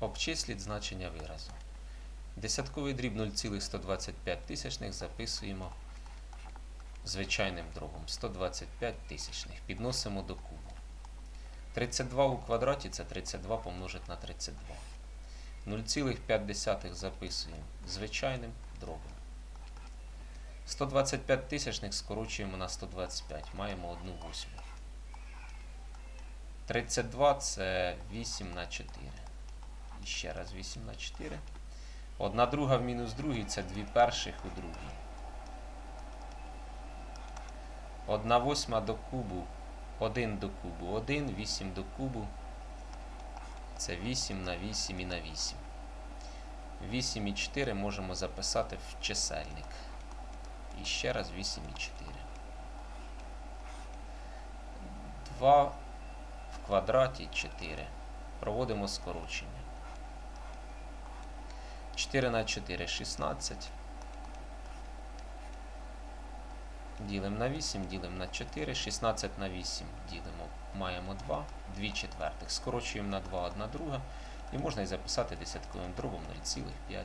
Обчисліть значення виразу. Десятковий дріб 0,125 тисячних записуємо звичайним дробом 125 тисячних. Підносимо до кубу. 32 у квадраті це 32 помножить на 32. 0,5 записуємо звичайним дробом. 125 тисячних скорочуємо на 125. Маємо 1 восьму. 32 це 8 на 4. Ще раз 8 на 4. Одна друга в мінус другій це 2 перших у другій. Одна восьма до кубу. 1 до кубу 1, 8 до кубу. Це 8 на 8 і на 8. 8 і 4 можемо записати в чисельник. І ще раз 8 і 4. 2 в квадраті 4. Проводимо скорочення. 4 на 4 16. Ділимо на 8, ділимо на 4, 16 на 8 ділимо, маємо 2, 2 четвертих. Скорочуємо на 2, 1 друга. І можна і записати десятковим дробом 0,5.